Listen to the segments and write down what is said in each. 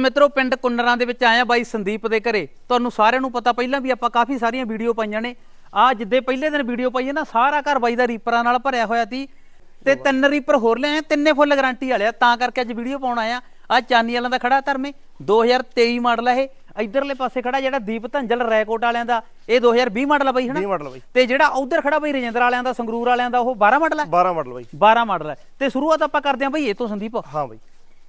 ਮਿੱਤਰੋ ਪਿੰਡ ਕੁੰਨਰਾਂ ਦੇ ਵਿੱਚ ਆਇਆ ਬਾਈ ਸੰਦੀਪ ਦੇ ਘਰੇ। ਤੁਹਾਨੂੰ ਸਾਰਿਆਂ ਨੂੰ ਪਤਾ ਪਹਿਲਾਂ ਵੀ ਆਪਾਂ ਕਾਫੀ ਸਾਰੀਆਂ ਵੀਡੀਓ ਪਾਈਆਂ ਨੇ। ਆ ਜਿੱਦੇ ਪਹਿਲੇ ਦਿਨ ਵੀਡੀਓ ਪਾਈ ਹੈ ਨਾ ਸਾਰਾ ਘਰ ਬਾਈ ਦਾ ਰੀਪਰਾਂ ਨਾਲ ਭਰਿਆ ਹੋਇਆ ਸੀ। ਤੇ ਤਿੰਨ ਰੀਪਰ ਹੋਰ ਲਿਆਏ ਤਿੰਨੇ ਫੁੱਲ ਗਾਰੰਟੀ ਵਾਲੇ ਆ। ਤਾਂ ਕਰਕੇ ਅੱਜ ਵੀਡੀਓ ਪਾਉਣ ਆਇਆ। ਆ ਚਾਨੀ ਵਾਲਿਆਂ ਦਾ ਖੜਾ ਧਰਮੇ 2023 ਮਾਡਲ ਹੈ ਇਹ। ਇਧਰਲੇ ਪਾਸੇ ਖੜਾ ਜਿਹੜਾ ਦੀਪ ਧੰਜਲ ਰੈਕੋਟ ਵਾਲਿਆਂ ਦਾ ਇਹ 2020 ਮਾਡਲ ਆ ਬਾਈ ਹਨਾ? 20 ਮਾਡਲ ਬਾਈ। ਤੇ ਜਿਹੜਾ ਉਧਰ ਖੜਾ ਬਾਈ ਰਜਿੰਦਰ ਵਾਲਿਆਂ ਦਾ ਸੰਗਰੂਰ ਵਾਲਿਆਂ ਦਾ ਉਹ 12 ਮਾਡਲ ਹੈ 12 ਮਾਡਲ ਬਾਈ। 12 ਮਾਡਲ ਹੈ ਤੇ ਸ਼ੁਰੂਆਤ ਆਪਾਂ ਕਰਦੇ ਹਾਂ ਬਾਈ ਇਹ ਤੋਂ ਸੰਦੀਪ। ਹਾਂ ਬਾਈ।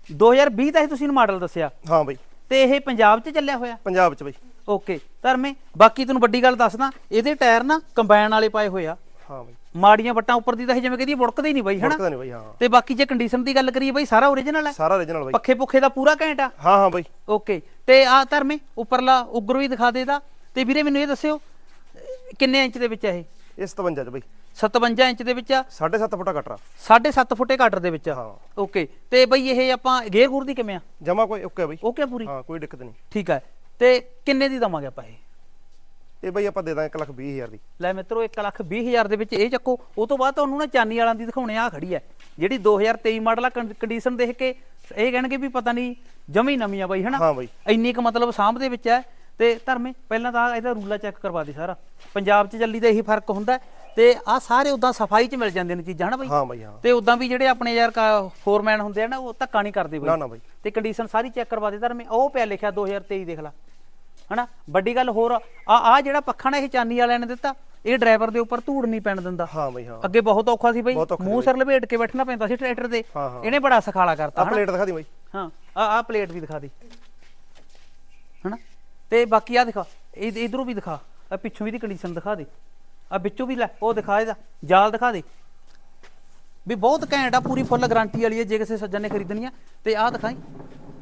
2020 ਦਾ ਹੀ ਤੁਸੀਂ ਮਾਡਲ ਦੱਸਿਆ। ਹਾਂ ਬਾਈ। ਤੇ ਇਹ ਪੰਜਾਬ 'ਚ ਚੱਲਿਆ ਹੋਇਆ? ਪੰਜਾਬ ਚ ਬਾਈ। ਓਕੇ ਧਰਮੇ ਬਾਕੀ ਤੈਨੂੰ ਵੱਡੀ ਗੱਲ ਦੱਸਦਾ ਇਹਦੇ ਟਾਇਰ ਨਾ ਕੰਬਾਈਨ ਵਾਲੇ ਪਾਏ ਹੋਏ ਆ। ਹਾਂ ਬਾਈ। ਮਾੜੀਆਂ ਵੱਟਾਂ ਉੱਪਰ ਦੀ ਤਾਂ ਇਹ ਜਿਵੇਂ ਕਹਦੀ ਬੁੜਕਦੇ ਹੀ ਨਹੀਂ ਬਾਈ ਹਨਾ? ਮੁੜਕਦਾ ਨਹੀਂ ਬਾਈ ਹਾਂ। ਤੇ ਬਾਕੀ ਜੇ ਕੰਡੀਸ਼ਨ ਦੀ ਗੱਲ ਕਰੀਏ ਬਾਈ ਸਾਰਾ ਓਰੀਜਨਲ ਹੈ ਸਾਰਾ origignal ਬਾਈ। ਪੱਖੇ ਪੁੱਖੇ ਦਾ ਪੂਰਾ ਘੈਂਟ ਆ? ਹਾਂ ਹਾਂ ਬਾਈ। ਓਕੇ ਤੇ ਆ ਧਰਮੇ ਉੱਪਰਲਾ ਉਗਰ ਵੀ ਦਿਖਾ ਦੇਦਾ ਤੇ ਵੀਰੇ ਮੈਨੂੰ ਇਹ ਦੱਸਿਓ ਕਿੰਨੇ ਇੰਚ ਦੇ ਵਿੱਚ ਆ ਇਹ? ਇਹ 57 ਚ ਬਾਈ। 57 ਇੰਚ ਦੇ ਵਿੱਚ ਆ? 7.5 ਫੁੱਟਾ ਕਟਰਾ। 7.5 ਫੁੱਟੇ ਕਾਟਰ ਦੇ ਵਿੱਚ ਆ? ਹਾਂ। ਓਕੇ। ਤੇ ਬਈ ਇਹ ਆਪਾਂ ਗੇਅਰ ਗੂਰ ਦੀ ਕਿਵੇਂ ਆ? ਜਮਾ ਕੋਈ ਓਕੇ ਬਾਈ। ਓਕੇ ਪੂਰੀ? ਹਾਂ ਕੋਈ ਦਿੱਕਤ ਨਹੀਂ। ਠੀਕ ਹੈ ਤੇ ਕਿੰਨੇ ਦੀ ਦਵਾਂਗੇ ਆਪਾਂ ਇਹ? ਇਹ ਬਾਈ ਆਪਾਂ ਦੇ ਦਾਂਗੇ 1 ਲੱਖ 20 ਹਜ਼ਾਰ ਦੀ। ਲੈ ਮਿੱਤਰੋ 1 ਲੱਖ 20 ਹਜ਼ਾਰ ਦੇ ਵਿੱਚ ਇਹ ਚੱਕੋ। ਉਹ ਤੋਂ ਬਾਅਦ ਤੁਹਾਨੂੰ ਨਾ ਚਾਨੀ ਵਾਲਾਂ ਦੀ ਦਿਖਾਉਣੇ ਆ ਖੜੀ ਹੈ ਜਿਹੜੀ 2023 ਮਾਡਲ ਆ ਕੰਡੀਸ਼ਨ ਦੇਖ ਕੇ ਇਹ ਕਹਿਣਗੇ ਵੀ ਪਤਾ ਨਹੀਂ ਜਮੀ ਨਵੀਂ ਆ ਬਾਈ ਹਨਾ? ਹਾਂ ਬਾਈ। ਇੰਨੀ ਕੁ ਮਤਲਬ ਸਾਂਭ ਦੇ ਵਿੱਚ ਹੈ ਤੇ ਧਰਮੇ ਪਹਿਲਾਂ ਤਾਂ ਇਹਦਾ ਰੂਲਾ ਚੈੱਕ ਕਰਵਾ ਦੇ ਸਾਰਾ। ਪੰਜਾਬ 'ਚ ਚੱਲੀ ਦਾ ਇਹੀ ਫ਼ਰਕ ਹੁੰਦਾ। ਤੇ ਆ ਸਾਰੇ ਉਦਾਂ ਸਫ਼ਾਈ 'ਚ ਮਿਲ ਜਾਂਦੇ ਨੇ ਚੀਜ਼ਾਂ ਹਨਾ ਬਾਈ? ਹਾਂ ਬਾਈ ਹਾਂ। ਤੇ ਉਦਾਂ ਵੀ ਜਿਹੜੇ ਆਪਣੇ ਯਾਰ ਫੋਰਮੈਨ ਹੁੰਦੇ ਆ ਨਾ ਉਹ ਧੱਕਾ ਨਹੀਂ ਕਰਦੇ ਨਾ ਬਾਈ। ਨਾ ਬਾਈ। ਤੇ ਕੰਡੀਸ਼ਨ ਸਾਰੀ ਚੈੱਕ ਕਰਵਾ ਦੇ ਧਰਮੇ ਉਹ ਪਿਆ ਲਿਖਿਆ 2023 ਦੇਖ ਲੈ। ਹਨਾ? ਵੱਡੀ ਗੱਲ ਹੋਰ ਆ ਆ ਜਿਹੜਾ ਪੱਖਾ ਨਾ ਇਹ ਚਾਨੀ ਵਾਲਿਆਂ ਨੇ ਦਿੱਤਾ ਇਹ ਡਰਾਈਵਰ ਦੇ ਉੱਪਰ ਧੂੜ ਨਹੀਂ ਪੈਣ ਦਿੰਦਾ। ਹਾਂ ਬਾਈ ਹਾਂ। ਅੱਗੇ ਬਹੁਤ ਔਖਾ ਸੀ ਬਈ। ਮੂੰਹ ਸਿਰ ਲਪੇਟ ਕੇ ਬੈਠਣਾ ਪੈਂਦਾ ਸੀ ਟਰੈਕਟਰ ਹਾਂ। ਇਹਨੇ ਬੜਾ ਸਖਾਲਾ ਕਰਤਾ ਆ ਪਲੇਟ ਦਿਖਾ ਦੀ ਬਾਈ। ਹਾਂ ਆ ਆ ਪਲੇਟ ਵੀ ਦਿਖਾ ਦੇ। ਹਨਾ? ਤੇ ਬਾਕੀ ਆ ਦਿਖਾ ਇਧਰੋਂ ਵੀ ਦਿਖਾ ਆ ਪਿੱਛੋਂ ਵੀ ਦੀ ਕੰਡੀਸ਼ਨ ਦਿਖਾ ਦੇ। ਆ ਵਿੱਚੋਂ ਵੀ ਲੈ ਉਹ ਦਿਖਾ ਇਹਦਾ ਜਾਲ ਦਿਖਾ ਦੇ। ਵੀ ਬਹੁਤ ਘੈਂਟ ਆ ਪੂਰੀ ਫੁੱਲ ਗਾਰੰਟੀ ਵਾਲੀ ਹੈ ਜੇ ਕਿਸੇ ਸੱਜਣ ਨੇ ਖਰੀਦਣੀ ਆ। ਤੇ ਆਹ ਦਿਖਾਈ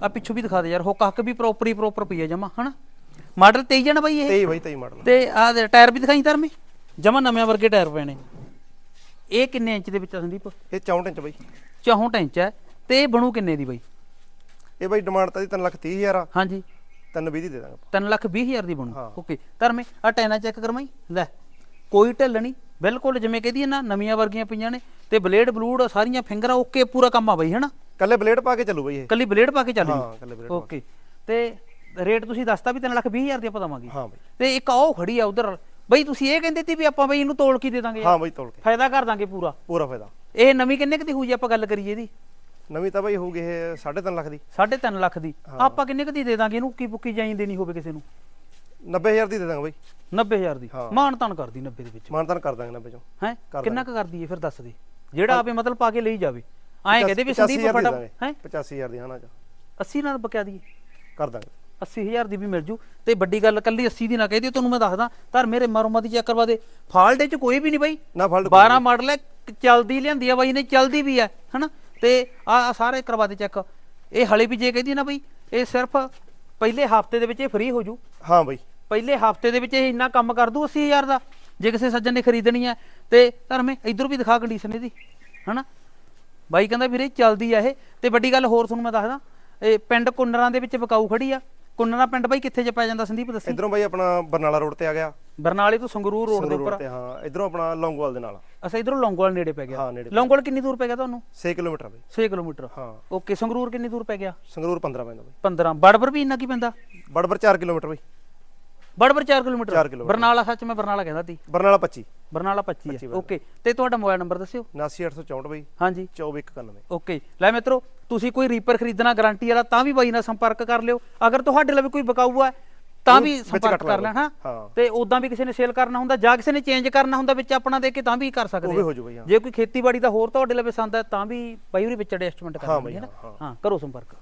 ਆ ਪਿੱਛੋਂ ਵੀ ਦਿਖਾ ਦੇ ਯਾਰ ਹੁੱਕ ਹੱਕ ਵੀ ਪ੍ਰੋਪਰੀ ਪ੍ਰੋਪਰ ਪਈ ਆ ਜਮਾ ਹਨਾ? ਮਾਡਲ 23 ਜਣਾ ਬਾਈ ਇਹ? 23 ਬਾਈ 23 ਮਾਡਲ ਤੇ ਆ ਟਾਇਰ ਵੀ ਦਿਖਾਈ ਧਰਮੇ? ਜਮਾ ਨਵੇਂ ਵਰਗੇ ਟਾਇਰ ਪਏ ਨੇ ਇਹ ਕਿੰਨੇ ਇੰਚ ਦੇ ਵਿੱਚ ਆ ਸੰਦੀਪ? ਇਹ 64 ਇੰਚ ਬਾਈ। 64 ਇੰਚ ਹੈ ਤੇ ਇਹ ਬਣੂ ਕਿੰਨੇ ਦੀ ਬਾਈ? ਇਹ ਬਾਈ ਡਿਮਾਂਡ ਤਾਂ ਦੀ 3 ਲੱਖ 30 ਹਜ਼ਾਰ ਆ। ਹਾਂਜੀ। 3 20 ਦੀ ਦੇ ਦਾਂਗੇ 3 ਲੱਖ 20 ਹਜ਼ਾਰ ਦੀ ਬਣੂ। ਓਕੇ ਧਰਮੇ ਆ ਟੈਨਾ ਚੈੱਕ ਕਰਵਾਈ। ਲੈ। ਕੋਈ ਢਿੱਲ ਨਹੀਂ। ਬਿਲਕੁਲ ਜਿਵੇਂ ਕਹਦੀ ਨਾ ਨਵੀਆਂ ਵਰਗੀਆਂ ਪਈਆਂ ਨੇ ਤੇ ਬਲੇਡ ਬਲੂਡ ਸਾਰੀਆਂ ਫਿੰਗਰਾਂ ਓਕੇ ਪੂਰਾ ਕੰਮ ਆ ਬਾਈ ਹਨਾ? ਕੱਲੇ ਬਲੇਡ ਪਾ ਕੇ ਚੱਲੂ ਬਾਈ ਇਹ। ਕੱਲੀ ਬਲੇਡ ਪਾ ਕੇ ਚੱਲ ਹਾਂ ਕੱਲੇ ਬਲੇਡ ਓਕੇ। ਤੇ ਰੇਟ ਤੁਸੀਂ ਦੱਸਤਾ ਵੀ 3 ਲੱਖ 20 ਹਜ਼ਾਰ ਦੀ ਆਪਾਂ ਦਵਾਂਗੇ। ਹਾਂ ਬਾਈ। ਤੇ ਇੱਕ ਉਹ ਖੜੀ ਆ ਉਧਰ। ਬਈ ਤੁਸੀਂ ਇਹ ਕਹਿੰਦੇ ਸੀ ਵੀ ਆਪਾਂ ਬਈ ਇਹਨੂੰ ਤੋਲ ਕੀ ਦੇ ਦਾਂਗੇ? ਹਾਂ ਬਾਈ ਤੋਲ ਕੇ। ਫਾਇਦਾ ਕਰ ਦਾਂਗੇ ਪੂਰਾ। ਪੂਰਾ ਫਾਇਦਾ। ਇਹ ਨਵੀਂ ਕਿੰਨੇ ਕੁ ਦੀ ਜੇ ਆਪਾਂ ਗੱਲ ਕਰੀਏ ਇਹਦੀ? ਨਵੀਂ ਤਾਂ ਬਾਈ ਹੋਊਗੀ ਇਹ 3.5 ਲੱਖ ਦੀ। 3.5 ਲੱਖ ਦੀ। ਆਪਾਂ ਕਿੰਨੇ ਕੁ ਦੀ ਦੇ ਦਾਂਗੇ? ਇਹਨੂੰ ਕੀ ਬੁੱਕੀ ਜਾਈ ਦੇਣੀ ਹੋਵੇ ਕਿਸੇ ਨੂੰ। 90000 ਦੀ ਦੇ ਦਾਂਗੇ ਬਾਈ। 90000 ਦੀ? ਹਾਂ। ਮਾਨ ਤਾਨ ਕਰਦੀ 90 ਦੇ ਵਿੱਚ। ਮਾਨਤਾਨ ਕਰ ਦਾਂਗੇ 90 ਚੋਂ। ਹੈ? ਕਰ ਕਿੰਨਾ ਕੁ ਕਰਦੀ ਏ ਫਿਰ ਦੱਸ ਦੇ। ਜਿਹੜਾ ਆਪੇ ਮਤਲਬ ਪਾ ਕੇ ਲਈ ਜਾਵੇ। ਐਂ ਕਹਦੇ ਵੀ 85,000 ਸੰਦੀਪ ਫਟਾ। ਹੈ? 85000 ਦੀ ਹਾਂ ਨਾ 80 ਨਾਲ ਬਕਿਆ ਦੀ। ਕਰ ਦਾਂਗੇ। 80000 ਦੀ ਵੀ ਮਿਲ ਜੂ। ਤੇ ਵੱਡੀ ਗੱਲ ਕੱਲੀ 80 ਦੀ ਨਾ ਕਹਿਦੀ ਤੁਹਾਨੂੰ ਮੈਂ ਦੱਸਦਾ। ਧਰ ਮੇਰੇ ਮਰਮਾ ਦੀ ਚੈੱਕ ਕਰਵਾ ਦੇ। ਫਾਲਟ ਚ ਕੋਈ ਵੀ ਨਹੀਂ ਬਾਈ। ਨਾ ਫਲਟ 12 ਮਾਡਲ ਹੈ ਕ- ਚੱਲਦੀ ਲਿਆਂਦੀ ਆ ਬਾਈ ਨੇ ਚੱਲਦੀ ਵੀ ਹੈ ਹਨਾ? ਤੇ ਆ ਸਾਰੇ ਕਰਵਾ ਦੇ ਚੈੱਕ। ਇਹ ਹਲੇ ਵੀ ਜੇ ਕਹਿੰਦੀ ਨਾ ਬਾਈ ਇਹ ਸਿਰਫ ਪਹਿਲੇ ਹਫ਼ਤੇ ਦੇ ਵਿੱਚ ਇਹ ਫ੍ਰੀ ਹੋ ਜੂ। ਹਾਂ ਬਾਈ। ਪਹਿਲੇ ਹਫ਼ਤੇ ਦੇ ਵਿੱਚ ਇਹ ਇੰਨਾ ਕੰਮ ਕਰ ਦੂ 80000 ਦਾ। ਜੇ ਕਿਸੇ ਸੱਜਣ ਨੇ ਖਰੀਦਣੀ ਹੈ ਤੇ ਧਰਮੇ ਇਧਰ ਵੀ ਦਿਖਾ ਕੰਡੀਸ਼ਨ ਇਹਦੀ ਹਨਾ? ਬਾਈ ਕਹਿੰਦਾ ਵੀਰੇ ਚੱਲਦੀ ਆ ਇਹ। ਤੇ ਵੱਡੀ ਗੱਲ ਹੋਰ ਤੁਹਾਨੂੰ ਮੈਂ ਦੱਸਦਾ ਇਹ ਪਿੰਡ ਕੁੰਨਰਾਂ ਦੇ ਵਿੱਚ ਵਿਕਾਊ ਖੜੀ ਆ। ਕੁੰਨਰਾ ਪਿੰਡ ਬਾਈ ਕਿੱਥੇ ਚ ਪੈ ਜਾਂਦਾ ਸੰਦੀਪ ਦੱਸੀ। ਇਧਰੋਂ ਬਾਈ ਆਪਣਾ ਬਰਨਾਲਾ ਰੋਡ ਤੇ ਆ ਗਿਆ। ਬਰਨਾਲੇ ਤੋਂ ਸੰਗਰੂਰ ਰੋਡ ਦੇ ਉੱਪਰ ਤੇ ਹਾਂ ਇਧਰੋਂ ਆਪਣਾ ਲੌਂਗੋਵਾਲ ਦੇ ਨਾਲ। ਅਸਾਂ ਇਧਰੋਂ ਲੌਂਗੋਵਾਲ ਨੇੜੇ ਪੈ ਗਿਆ। ਹਾਂ, ਨੇੜੇ ਪੈ ਲੌਂਗੋਵਾਲ ਕਿੰਨੀ ਦੂਰ ਪੈ ਗਿਆ ਤੁਹਾਨੂੰ? 6 ਕਿਲੋਮੀਟਰ ਬਾਈ। 6 ਕਿਲੋਮੀਟਰ। ਹਾਂ। ਓਕੇ ਸੰਗਰੂਰ ਕਿੰਨੀ ਦੂਰ ਪੈ ਗਿਆ? ਸੰਗਰੂਰ 15 ਪੈਂਦਾ ਬਾਈ। 15 ਬੜਬਰ ਵੀ ਇੰਨਾ ਕੀ ਪੈਂਦਾ? ਬੜਬਰ 4 ਕਿਲੋਮੀਟਰ ਬਾਈ। ਬੜਬਰ 4 ਕਿਲੋਮੀਟਰ। ਬਰਨਾਲਾ ਸੱਚ ਮੈਂ ਬਰਨਾਲਾ ਕਹਿੰਦਾ ਸੀ। ਬਰਨਾਲਾ 25 ਬਰਨਾਲਾ 25 ਹੈ ਓਕੇ ਤੇ ਤੁਹਾਡਾ ਮੋਬਾਈਲ ਨੰਬਰ ਦੱਸਿਓ। 79864 ਬਾਈ। ਹਾਂਜੀ। 2491 ਓਕੇ ਲੈ ਮਿੱਤਰੋ ਤੁਸੀਂ ਕੋਈ ਰੀਪਰ ਖਰੀਦਣਾ ਗਾਰੰਟੀ ਵਾਲਾ ਤਾਂ ਵੀ ਬਾਈ ਨਾਲ ਸੰਪਰਕ ਕਰ ਲਿਓ। ਅਗਰ ਤੁਹਾਡੇ ਲਈ ਕੋਈ ਬਕਾਊ ਹੈ ਤਾਂ ਵੀ ਸੰਪਰਕ ਕਰ ਲੈਣਾ। ਲੈਣਾ ਹਾਂ। ਤੇ ਉਦਾਂ ਵੀ ਕਿਸੇ ਨੇ ਸੇਲ ਕਰਨਾ ਹੁੰਦਾ ਜਾਂ ਕਿਸੇ ਨੇ ਚੇਂਜ ਕਰਨਾ ਹੁੰਦਾ ਵਿੱਚ ਆਪਣਾ ਦੇ ਕੇ ਤਾਂ ਵੀ ਕਰ ਸਕਦੇ। ਹੋ ਜੂ ਹਾਂ ਕੋਈ ਖੇਤੀਬਾੜੀ ਦਾ ਹੋਰ ਤੁਹਾਡੇ ਲਈ ਪਸੰਦ ਹੈ ਤਾਂ ਵੀ ਬਾਈ ਹੋਰੀ ਵਿੱਚ ਐਡਜਸਟਮੈਂਟ ਕਰ ਹਾਂ ਲੈਣਗੇ ਬਾਈ, ਨਾ ਹਾਂ, ਹਾਂ ਕਰੋ ਸੰਪਰਕ